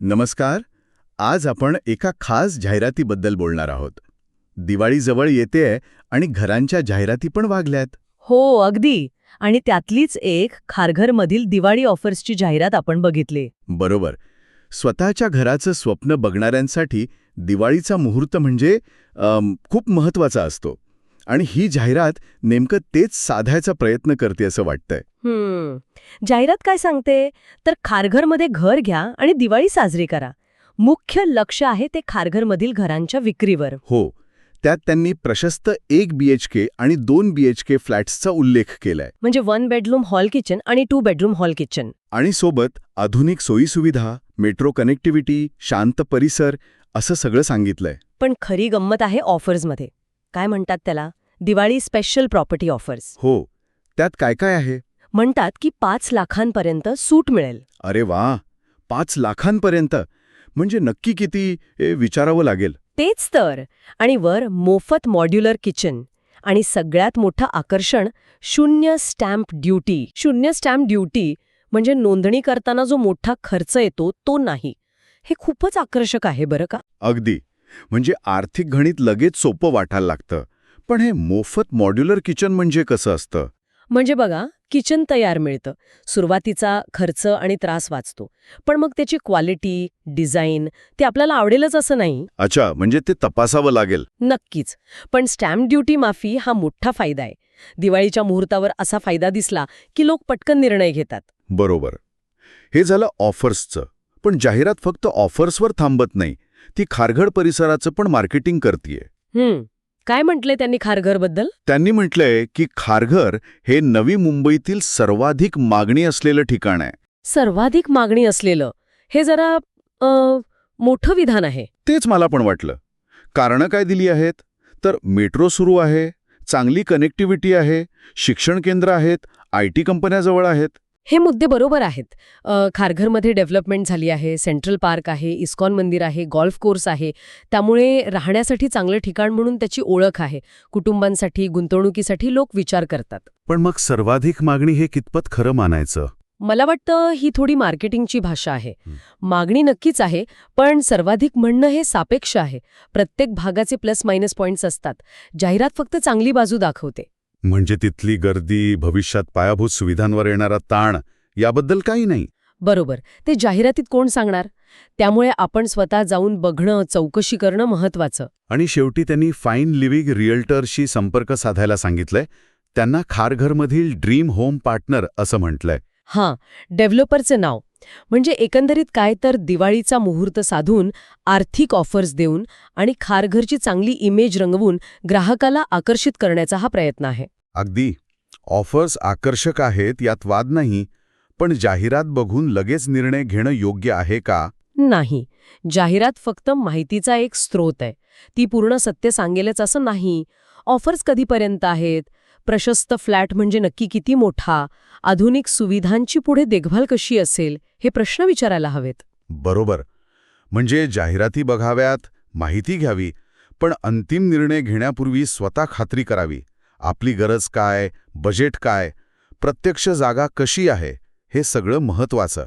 नमस्कार. आज आपण एका खास जाहिरातीबद्दल बोलणार आहोत. दिवाळी जवळ येतेय आणि घरांच्या जाहिराती पण वागल्यात. हो अगदी. आणि त्यातलीच एक खारघरमधील दिवाळी ऑफर्सची जाहिरात आपण बघितली. बरोबर. स्वतःच्या घराचं स्वप्न बघणाऱ्यांसाठी दिवाळीचा मुहूर्त म्हणजे अम, खूप महत्त्वाचा असतो. आणि ही जाहिरात नेमकं तेच साधायचा प्रयत्न करते असं वाटतंय. हम्म. जाहिरात काय सांगते? तर खारघरमध्ये घर घ्या आणि दिवाळी साजरी करा. मुख्य लक्ष आहे ते खारघरमधील घरांच्या विक्रीवर. हो. त्यात त्यांनी प्रशस्त एक बीएचके आणि दोन बीएचके फ्लॅट्सचा उल्लेख केलाय. म्हणजे वन बेडरूम हॉल किचन आणि टू बेडरूम हॉल किचन. आणि सोबत आधुनिक सोयीसुविधा मेट्रो कनेक्टिव्हिटी शांत परिसर असं सगळं सांगितलंय. पण खरी गंमत आहे ऑफर्समध्ये. काय म्हणतात त्याला? दिवाळी स्पेशल प्रॉपर्टी ऑफर्स हो त्यात काय काय आहे? म्हणतात की पाच लाखांपर्यंत सूट मिळेल. अरे वा पाच लाखांपर्यंत? म्हणजे नक्की किती हे विचारावं लागेल. तेच तर. आणि वर मोफत मॉड्युलर किचन आणि सगळ्यात मोठं आकर्षण शून्य स्टॅम्प ड्युटी शून्य स्टॅम्प ड्युटी म्हणजे नोंदणी करताना जो मोठा खर्च येतो तो नाही. हे खूपच आकर्षक आहे बरं का? अगदी. म्हणजे आर्थिक गणित लगेच सोपं वाटायला लागतं. पण हे मोफत मॉड्युलर किचन म्हणजे कसं असतं? म्हणजे बघा किचन तयार मिळतं. सुरुवातीचा खर्च आणि त्रास वाचतो. पण मग त्याची क्वालिटी डिझाईन ते आपल्याला आवडेलच असं नाही. अच्छा म्हणजे ते तपासावं लागेल. नक्कीच. पण स्टॅम्प ड्युटी माफी हा मोठा फायदा आहे. दिवाळीच्या मुहूर्तावर असा फायदा दिसला की लोक पटकन निर्णय घेतात. बरोबर. हे झालं ऑफर्सचं पण जाहिरात फक्त ऑफर्सवर थांबत नाही. ती खारघड परिसराचं पण मार्केटिंग करतीये. हम्म. काय म्हटले त्यांनी खारघरबद्दल त्यांनी म्हटलंय की खारघर हे नवी मुंबईतील सर्वाधिक मागणी असलेलं ठिकाण आहे. सर्वाधिक मागणी असलेलं? हे जरा मोठं विधान आहे. तेच मला पण वाटलं. कारणं काय दिली आहेत? तर मेट्रो सुरू आहे चांगली कनेक्टिव्हिटी आहे शिक्षण केंद्र आहेत आय टी कंपन्या जवळ आहेत. हे मुद्दे बरोबर आहेत. खारघरमध्ये डेव्हलपमेंट झाली आहे सेंट्रल पार्क आहे इस्कॉन मंदिर आहे गोल्फ कोर्स आहे. त्यामुळे राहण्यासाठी चांगलं ठिकाण म्हणून त्याची ओळख आहे. कुटुंबांसाठी गुंतवणुकीसाठी लोक विचार करतात. पण मग सर्वाधिक मागणी हे कितपत खरं मानायचं? मला वाटतं ही थोडी मार्केटिंगची भाषा आहे. मागणी नक्कीच आहे पण सर्वाधिक म्हणणं हे सापेक्ष आहे. प्रत्येक भागाचे प्लस मायनस पॉइंट्स असतात. जाहिरात फक्त चांगली बाजू दाखवते. म्हणजे तिथली गर्दी भविष्यात पायाभूत सुविधांवर येणारा ताण याबद्दल काही नाही. बरोबर. ते जाहिरातीत कोण सांगणार? त्यामुळे आपण स्वतः जाऊन बघणं चौकशी करणं महत्वाचं आणि शेवटी त्यांनी फाईन लिव्हिंग रिअल्टरशी संपर्क साधायला सांगितलंय. त्यांना खारघरमधील ड्रीम होम पार्टनर असं म्हटलंय. हां डेव्हलपरचं नाव. म्हणजे एकंदरीत काय तर दिवाळीचा मुहूर्त साधून आर्थिक ऑफर्स देऊन आणि खारघरची चांगली इमेज रंगवून ग्राहकाला आकर्षित करण्याचा हा प्रयत्न आहे. अगदी. ऑफर्स आकर्षक आहेत यात वाद नाही पण जाहिरात बघून लगेच निर्णय घेणं योग्य आहे का? नाही. जाहिरात फक्त माहितीचा एक स्रोत आहे. ती पूर्ण सत्य सांगेलच असं नाही. ऑफर्स कधीपर्यंत आहेत? प्रशस्त फ्लॅट म्हणजे नक्की किती मोठा? आधुनिक सुविधांची पुढे देखभाल कशी असेल? हे प्रश्न विचारायला हवेत. बरोबर. म्हणजे जाहिराती बघाव्यात माहिती घ्यावी पण अंतिम निर्णय घेण्यापूर्वी स्वतः खात्री करावी. आपली गरज काय? बजेट काय? प्रत्यक्ष जागा कशी आहे? हे सगळं महत्वाचं